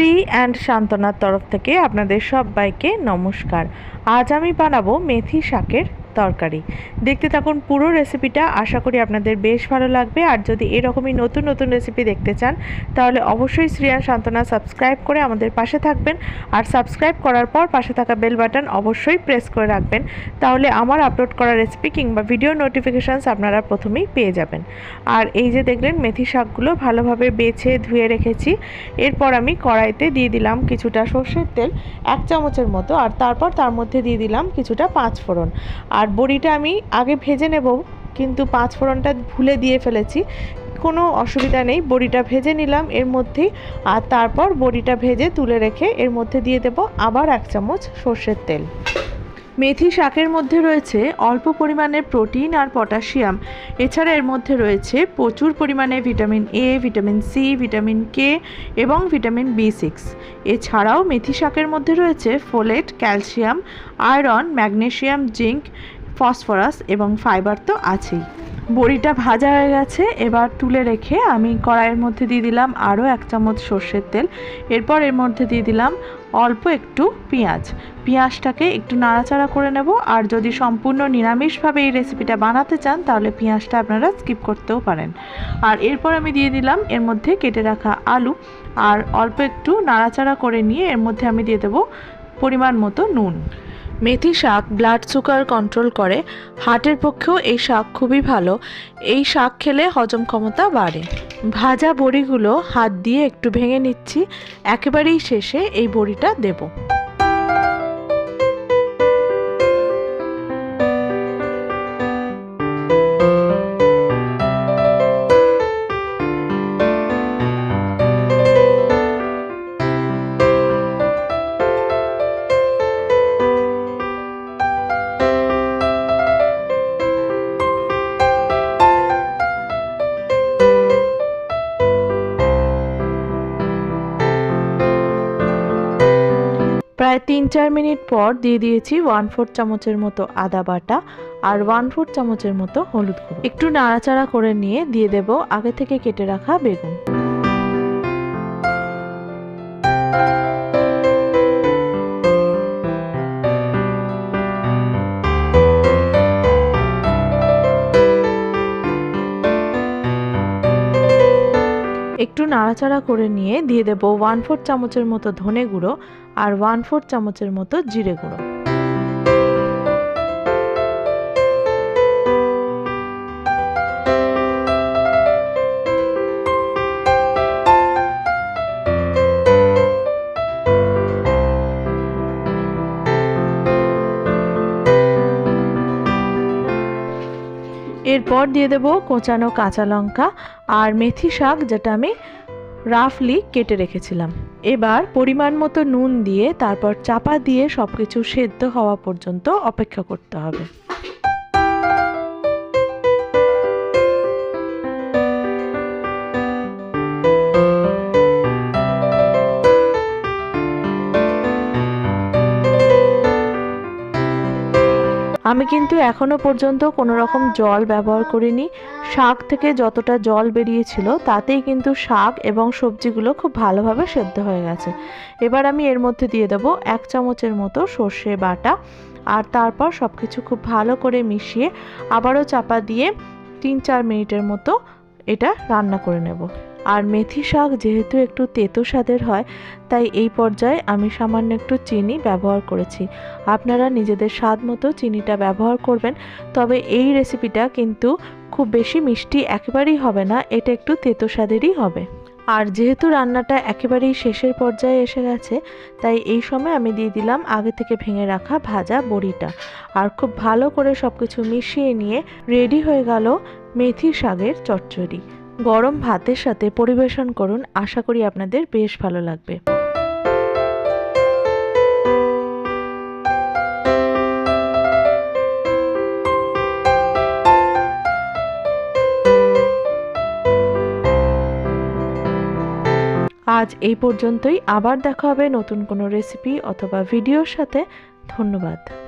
Shri and শান্তনার তরফ থেকে আপনাদের সবাইকে নমস্কার। আজ আমি বানাবো মেথি শাকের তরকারি। দেখতে থাকুন পুরো রেসিপিটা আশা করি আপনাদের বেশ ভালো লাগবে। আর যদি এরকমই নতুন নতুন রেসিপি দেখতে চান, তাহলে অবশ্যই শ্রিয়ান শান্তনা সাবস্ক্রাইব করে আমাদের পাশে থাকবেন। আর সাবস্ক্রাইব করার পর পাশে থাকা বেল বাটন অবশ্যই প্রেস করে রাখবেন। তাহলে আমার আপলোড করা রেসিপি কিংবা ভিডিও নোটিফিকেশানস আপনারা প্রথমেই পেয়ে যাবেন। আর এই যে দেখলেন মেথি শাকগুলো ভালোভাবে বেছে ধুয়ে রেখেছি। এরপর আমি কড়াইতে দিয়ে দিলাম কিছুটা সর্ষের তেল, এক চামচের মতো। আর তারপর তার মধ্যে দিয়ে দিলাম কিছুটা পাঁচ ফোড়ন আর বড়িটা আমি আগে ভেজে নেব, কিন্তু পাঁচ ফোড়নটা ভুলে দিয়ে ফেলেছি। কোনো অসুবিধা নেই, বড়িটা ভেজে নিলাম এর মধ্যেই আর তারপর বড়িটা ভেজে তুলে রেখে এর মধ্যে দিয়ে দেব আবার এক চামচ সর্ষের তেল। মেথি শাকের মধ্যে রয়েছে অল্প পরিমাণে প্রোটিন আর পটাশিয়াম। এছাড়া এর মধ্যে রয়েছে প্রচুর পরিমাণে vitamin A vitamin C vitamin K এবং ভিটামিন বি সিক্স এছাড়াও মেথি শাকের মধ্যে রয়েছে folate, calcium, iron magnesium zinc phosphorus এবং ফাইবার তো আছেই। বড়িটা ভাজা হয়ে গেছে, এবার তুলে রেখে আমি কড়াইয়ের মধ্যে দিয়ে দিলাম আরও এক চামচ সর্ষের তেল। এরপর এর মধ্যে দিয়ে দিলাম অল্প একটু পেঁয়াজ। পেঁয়াজটাকে একটু নাড়াচাড়া করে নেব, আর যদি সম্পূর্ণ নিরামিষভাবে এই রেসিপিটা বানাতে চান, তাহলে পেঁয়াজটা আপনারা স্কিপ করতেও পারেন। আর এরপর আমি দিয়ে দিলাম এর মধ্যে কেটে রাখা আলু, আর অল্প একটু নাড়াচাড়া করে নিয়ে এর মধ্যে আমি দিয়ে দেবো পরিমাণ মতো নুন। মেথি শাক ব্লাড সুগার কন্ট্রোল করে হার্টের পক্ষেও এই শাক খুবই ভালো। এই শাক খেলে হজম ক্ষমতা বাড়ে। ভাজা বড়িগুলো হাত দিয়ে একটু ভেঙে নিচ্ছি, একেবারেই শেষে এই বড়িটা দেবো। প্রায় তিন চার মিনিট পর দিয়ে দিয়েছি ওয়ান ফোর চামচের মতো আদা বাটা আর ওয়ান ফোর চামচের মতো হলুদ গুঁড়ো। একটু নাড়াচাড়া করে নিয়ে দিয়ে দেব আগে থেকে কেটে রাখা বেগুন। একটু নাড়াচাড়া করে নিয়ে দিয়ে দেবো ওয়ান ফোর চামচের মতো ধনে গুঁড়ো আর ওয়ান ফোর চামচের মতো জিরে গুঁড়ো। এরপর দিয়ে দেব কোঁচানো কাঁচা লঙ্কা আর মেথি শাক, যেটা আমি রাফলি কেটে রেখেছিলাম। এবার পরিমাণ মতো নুন দিয়ে, তারপর চাপা দিয়ে সব কিছু সেদ্ধ হওয়া পর্যন্ত অপেক্ষা করতে হবে। আমি কিন্তু এখনও পর্যন্ত কোনো রকম জল ব্যবহার করিনি। শাক থেকে যতটা জল বেরিয়েছিল, তাতেই কিন্তু শাক এবং সবজিগুলো খুব ভালোভাবে সেদ্ধ হয়ে গেছে। এবার আমি এর মধ্যে দিয়ে দেবো এক চামচের মতো সর্ষে বাটা আর তারপর সব কিছু খুব ভালো করে মিশিয়ে আবারও চাপা দিয়ে তিন চার মিনিটের মতো এটা রান্না করে নেব। আর মেথি শাক যেহেতু একটু তেতো স্বাদের হয়, তাই এই পর্যায়ে আমি সামান্য একটু চিনি ব্যবহার করেছি। আপনারা নিজেদের স্বাদ মতো চিনিটা ব্যবহার করবেন, তবে এই রেসিপিটা কিন্তু খুব বেশি মিষ্টি একেবারেই হবে না, এটা একটু তেতো স্বাদেরই হবে। আর যেহেতু রান্নাটা একেবারেই শেষের পর্যায়ে এসে গেছে, তাই এই সময় আমি দিয়ে দিলাম আগে থেকে ভেঙে রাখা ভাজা বড়িটা। আর খুব ভালো করে সব কিছু মিশিয়ে নিয়ে রেডি হয়ে গেল মেথি শাকের চচ্চড়ি। গরম ভাতের সাথে পরিবেশন করুন। আশা করি আপনাদের বেশ ভালো লাগবে। আজ এই পর্যন্তই। আবার দেখা হবে নতুন কোনো রেসিপি অথবা ভিডিওর সাথে। ধন্যবাদ।